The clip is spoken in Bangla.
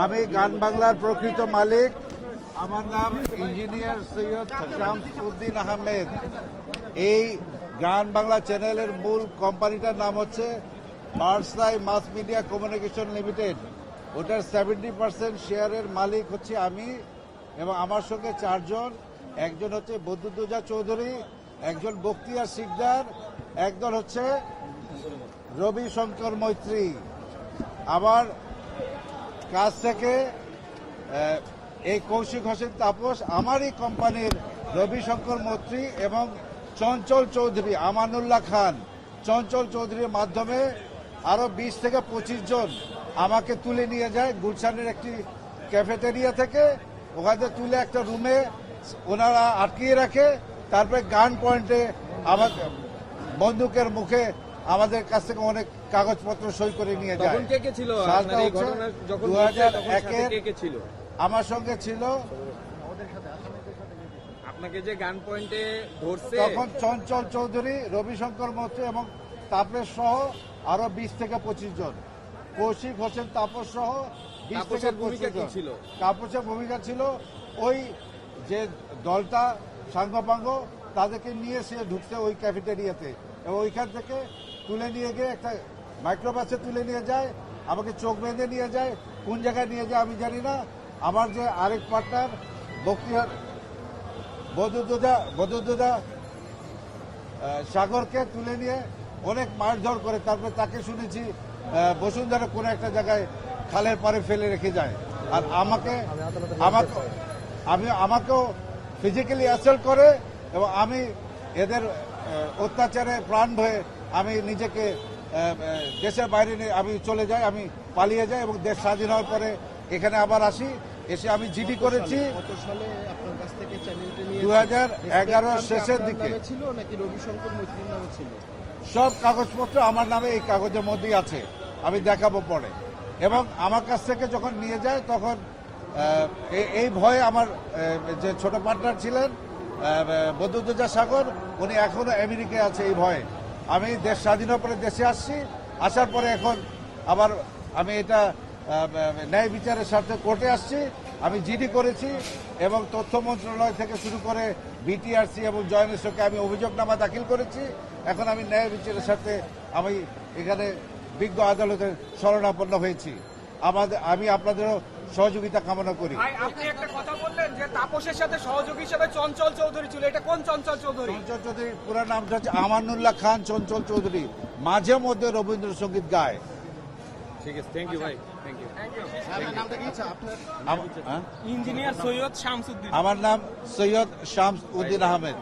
আমি গান বাংলার প্রকৃত মালিক। আমার নাম ইঞ্জিনিয়ার সৈয়দ শামসুদ্দিন আহমেদ। এই গান বাংলা চ্যানেলের মূল কোম্পানিটার নাম হচ্ছে মার্সাই মাস মিডিয়া কমিউনিকেশন লিমিটেড। ওটার সেভেন্টি পার্সেন্ট শেয়ারের মালিক হচ্ছে আমি এবং আমার সঙ্গে চারজন। একজন হচ্ছে বদুদ্দোজা চৌধুরী, একজন বক্তিয়ার শিকদার, একজন হচ্ছে রবি শঙ্কর মৈত্রী। আমার কাছ থেকে এই কৌশিক হোসেন তাপস, আমারই কোম্পানির রবিশঙ্কর মৈত্রী এবং চঞ্চল চৌধুরী, আমানুল্লাহ খান। চঞ্চল চৌধুরীর মাধ্যমে আরও বিশ থেকে পঁচিশ জন আমাকে তুলে নিয়ে যায় গুলশানের একটি ক্যাফেটেরিয়া থেকে। ওখানে তুলে একটা রুমে ওনারা আটকিয়ে রাখে। তারপরে গান পয়েন্টে আমাকে বন্দুকের মুখে আমাদের কাছ থেকে অনেক কাগজপত্র সই করে নিয়ে যায়। তখন কে কে ছিল? সালটা হচ্ছে ঘটনা যখন 2001 ঘটছে তখন সাথে এর কে কে ছিল? আমার সঙ্গে ছিল। আপনাকে যে গান পয়েন্টে ধরছে তখন চঞ্চল চৌধুরী রবিশঙ্কর মৈত্রী এবং তাপস সহ আরও বিশ থেকে পঁচিশ জন। কৌশিক হোসেন তাপস সহ বিশ থেকে পঁচিশ জন। ছিল? তাপসের ভূমিকা ছিল ওই যে দলটা সাঙ্গপাঙ্গ তাদেরকে নিয়ে সে ঢুকছে ওই ক্যাফেটেরিয়াতে এবং ওইখান থেকে তুলে নিয়ে গিয়ে একটা মাইক্রোবাসে তুলে নিয়ে যায়, আমাকে চোখ বেঁধে নিয়ে যায়, কোন জায়গায় নিয়ে যায় আমি জানি না। আমার যে আরেক পার্টনার বক্তিয়ার বদুদা বদুদা সাগরকে তুলে নিয়ে অনেক মারধর করে, তারপরে তাকে শুনেছি বসুন্ধরা কোনো একটা জায়গায় খালের পারে ফেলে রেখে যায়। আর আমাকে আমাকে, আমি, আমাকেও ফিজিক্যালি অ্যাসেল্ট করে এবং আমি এদের অত্যাচারে প্রাণ ভয়ে আমি নিজেকে দেশের বাইরে নিয়ে আমি চলে যাই আমি পালিয়ে যাই এবং দেশ স্বাধীন হওয়ার পরে এখানে আবার আসি। এসে আমি জিডি করেছি। দু হাজার 2011 শেষের দিকে। সব কাগজপত্র আমার নামে এই কাগজের মধ্যেই আছে। আমি দেখাবো পরে। এবং আমার কাছ থেকে যখন নিয়ে যায় তখন এই- এই ভয়ে আমার যে ছোট পার্টনার ছিলেন বদুদ্দোজা সাগর উনি এখনও আমেরিকায় আছে এই ভয়ে। আমি দেশ স্বাধীন হওয়ার পরে দেশে আসছি। আসার পরে এখন আবার আমি এটা ন্যায় বিচারের স্বার্থে কোর্টে আসছি। আমি জিডি করেছি এবং তথ্য মন্ত্রণালয় থেকে শুরু করে বিটিআরসি এবং জয়নেশ্বরকে আমি অভিযোগনামা দাখিল করেছি। এখন আমি ন্যায় বিচারের সাথে আমি এখানে বিজ্ঞ আদালতের শরণাপন্ন হয়েছি। আমাদের, আমি আপনাদেরও সহযোগিতা কামনা করি। আপনি একটা কথা বললেন যে তাপসের সাথে সহযোগী হিসেবে চঞ্চল চৌধুরী ছিল। এটা কোন চঞ্চল চৌধুরী? চঞ্চল চৌধুরীর পুরো নামটা হচ্ছে আমানুল্লাহ খান চঞ্চল চৌধুরী। মাঝে মধ্যে রবীন্দ্রসঙ্গীত গায়। ঠিক আছে থ্যাংক ইউ ভাই থ্যাংক ইউ নামটা কি ইচ্ছা আপনার আম- হ্যাঁ? ইঞ্জিনিয়ার সৈয়দ শামসুদ্দিন। আমার নাম সৈয়দ শামস উদ্দিন আহমেদ।